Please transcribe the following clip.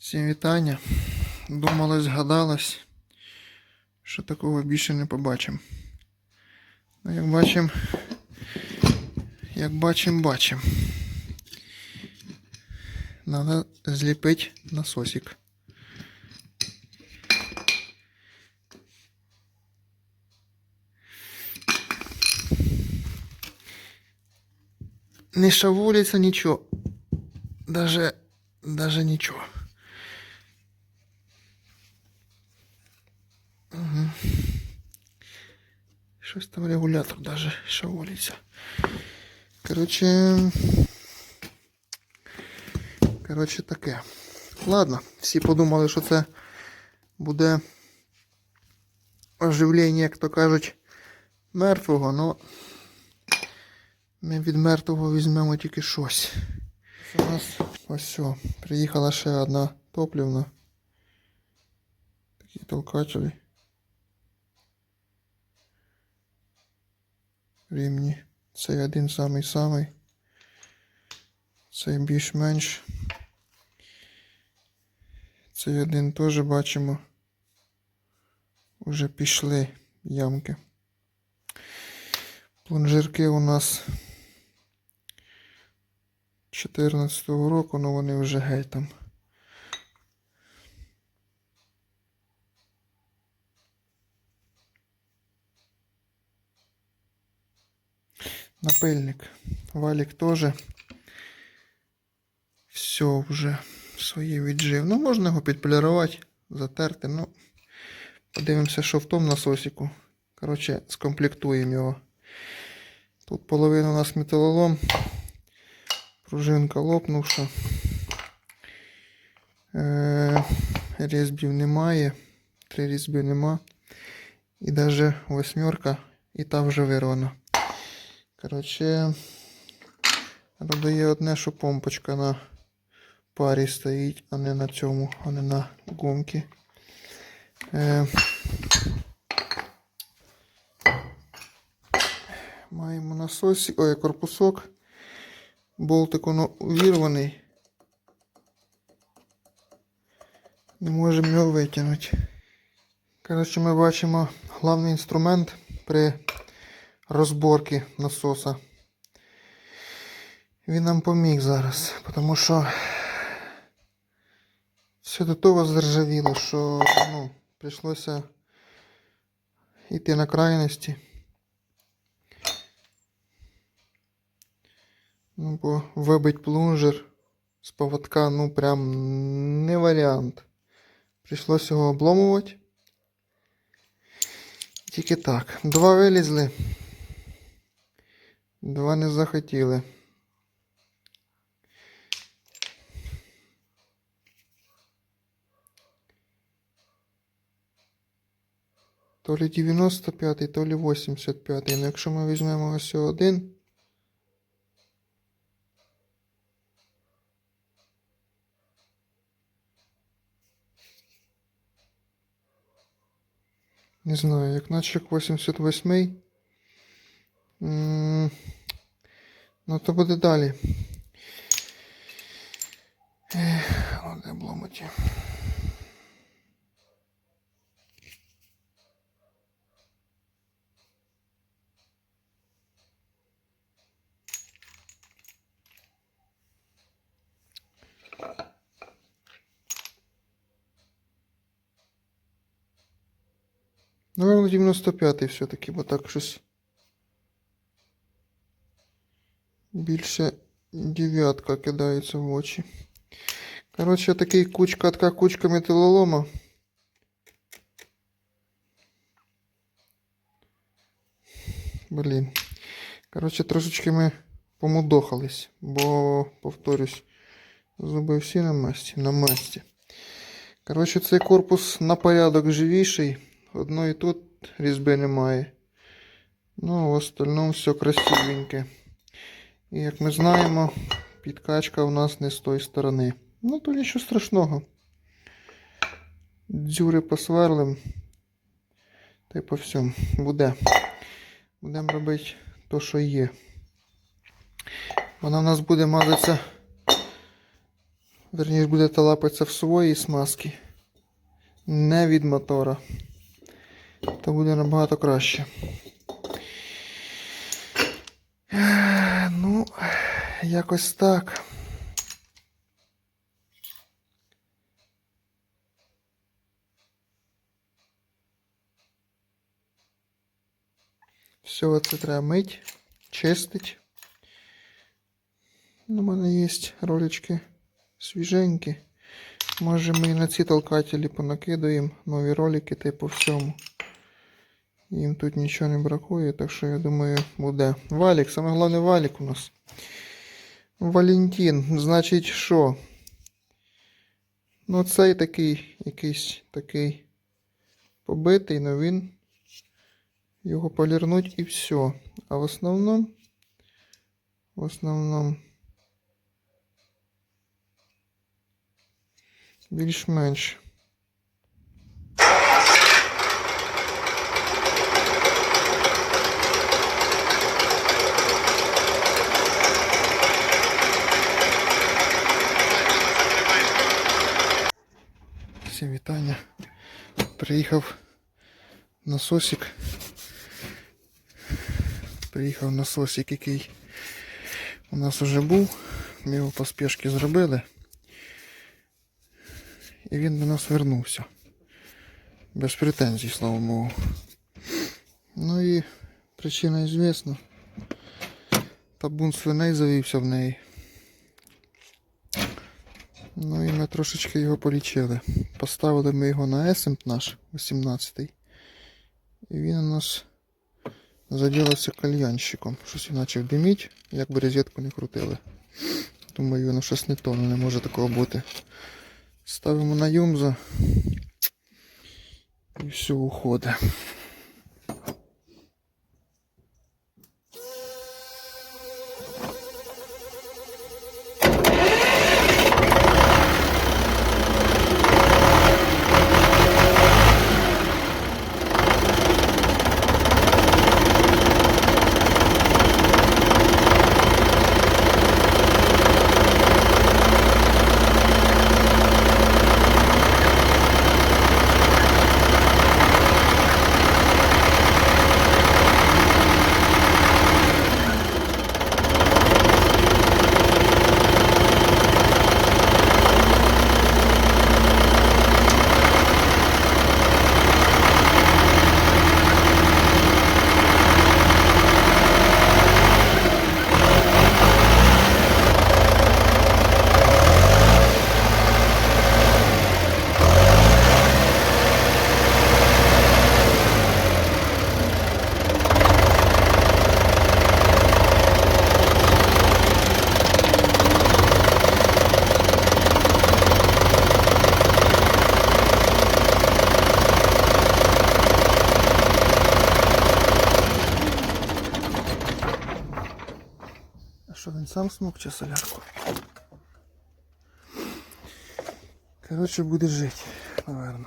Всім вітання. Думалось, гадалось, що такого більше не побачимо. Ну, як бачимо, як бачимо, бачимо. Надо зліпити насосик. Не шавулиться нічого. Даже, даже нічого. Щось там регулятор даже шавулиться. Короче. Короче, таке. Ладно, всі подумали, що це буде оживлення, як то кажуть, мертвого, но ми від мертвого візьмемо тільки щось. У нас ось все. Приїхала ще одна топлівна. Такі толкачеві. Рівні. Цей один самий самий. Цей більш-менш. Цей один теж бачимо. Уже пішли ямки. Плунжирки у нас 14-го року, але вони вже геть там. Напильник. Валік теж. Все вже своє віджив. Ну, можна його підполірувати, затерти. Ну, подивимося, що в тому насосику. Коротше, скомплектуємо його. Тут половина у нас металолом. Пружинка лопнувша. Е, різьбів немає. Три різьби нема. І навіть восьмерка, і та вже вирвана. Коротше, додає одне, що помпочка на парі стоїть, а не на цьому, а не на гумці. Е, маємо насосик, ой, корпусок. Болтик воно увірваний. Не можемо його витягнути. Коротше, ми бачимо головний інструмент при розборці насоса. Він нам поміг зараз, тому що все до того заржавіло, що ну, прийшлося йти на крайності. Ну, бо вибить плунжер з поводка, ну прям не варіант. Прийшлося його обломувати. Тільки так. Два вилізли. Два не захотіли. То лі 95-й, то лі 85-й. Ну якщо ми візьмемо ось один. Не знаю, як наче як 88-й. Ну, то буде далі. Де бломоті. Наверно, 95-й все-таки, бо так щось. Більше дев'ятка кидається в очі. Коротше, такий кучка, така кучка металолома. Блін. Коротше, трошечки ми помудохались, бо, повторюсь, зуби всі на масті, на масті. Коротше, цей корпус на порядок живіший. Одної тут різьби немає. Ну, в остальному все красивеньке. І як ми знаємо, підкачка у нас не з тої сторони. Ну, то нічого страшного. Дзюри посверлим. Та й по всьому. Буде. Будемо робити то, що є. Вона в нас буде мазатися Верніше будете лапатися в своїй смазки. Не від мотора. То буде набагато краще. Якось так. Все це треба мить, чистить. Ну, У мене є ролички свіженькі. Може ми і на ці толкателі понакидаємо нові ролики по всьому. Їм тут нічого не бракує, так що я думаю буде. Валік, саме головне валік у нас. Валентин, значить що? Ну цей такий, якийсь такий побитий, але він його полірнуть і все. А в основному, в основному, більш-менш. Всім вітання. Приїхав насосик. Приїхав насосик, який у нас вже був. Ми його по спешці зробили. І він до нас вернувся. Без претензій, слава Богу. Ну і причина звісна. Табун свиней завівся в неї. Ну і ми трошечки його полічили. Поставили ми його на есемп наш 18-й. І він у нас заділився кальянщиком. Щось почав диміть, як би розетку не крутили. Думаю, воно щось не то, ну не може такого бути. Ставимо на юмза. І все уходить. Що він сам смокче солярку? Коротше, буде жити, наверное.